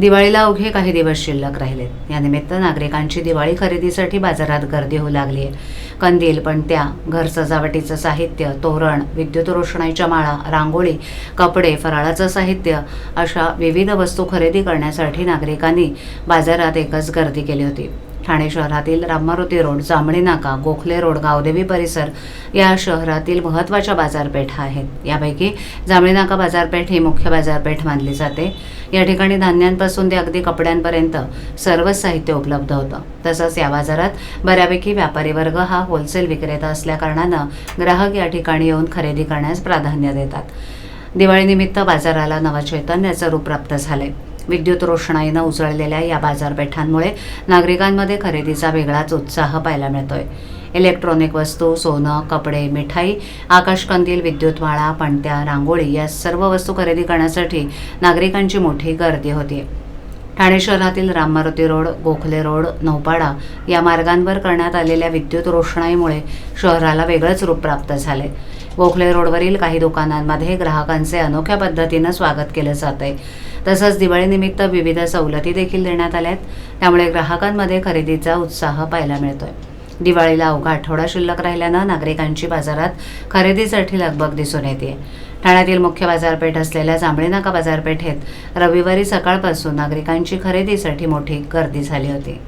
दिवाळीला अवघे काही दिवस शिल्लक राहिलेत. यानिमित्त नागरिकांची दिवाळी खरेदीसाठी बाजारात गर्दी होऊ लागली आहे. कंदील पणत्या घर सजावटीचं साहित्य तोरण विद्युत रोषणाईच्या माळा रांगोळी कपडे फराळाचं साहित्य अशा विविध वस्तू खरेदी करण्यासाठी नागरिकांनी बाजारात एकच गर्दी केली होती. ठाणे शहरातील राममारुती रोड जांभळी नाका गोखले रोड गावदेवी परिसर या शहरातील महत्त्वाच्या बाजारपेठा आहेत. यापैकी जांभळी नाका बाजारपेठ ही मुख्य बाजारपेठ मानली जाते. या ठिकाणी धान्यांपासून ते अगदी कपड्यांपर्यंत सर्वच साहित्य उपलब्ध होतं. तसंच या बाजारात बऱ्यापैकी व्यापारी वर्ग हा होलसेल विक्रेता असल्याकारणानं ग्राहक या ठिकाणी येऊन खरेदी करण्यास प्राधान्य देतात. दिवाळीनिमित्त बाजाराला नवं चैतन्याचं रूप प्राप्त झालंय. विद्युत रोषणाईनं उजळलेल्या या बाजारपेठांमुळे नागरिकांमध्ये खरेदीचा वेगळाच उत्साह पाहायला मिळतोय. इलेक्ट्रॉनिक वस्तू सोनं कपडे मिठाई आकाशकंदील विद्युतमाळा पणत्या रांगोळी या सर्व वस्तू खरेदी करण्यासाठी नागरिकांची मोठी गर्दी होती ठाणे शहरातील राममारुती रोड गोखले रोड नौपाडा या मार्गांवर करण्यात आलेल्या विद्युत रोषणाईमुळे शहराला वेगळंच रूप प्राप्त झाले गोखले रोडवरील काही दुकानांमध्ये ग्राहकांचे अनोख्या पद्धतीनं स्वागत केलं जात आहे तसंच दिवाळीनिमित्त विविध सवलती देखील देण्यात आल्या आहेत त्यामुळे ग्राहकांमध्ये खरेदीचा उत्साह पाहायला मिळतोय. दिवाळीला अवघा आठवडा शिल्लक राहिल्यानं नागरिकांची बाजारात खरेदीसाठी लगबग दिसून येते ठाण्यातील मुख्य बाजारपेठ असलेल्या जांभळी नाका बाजारपेठेत रविवारी सकाळपासून नागरिकांची खरेदीसाठी मोठी गर्दी झाली होती.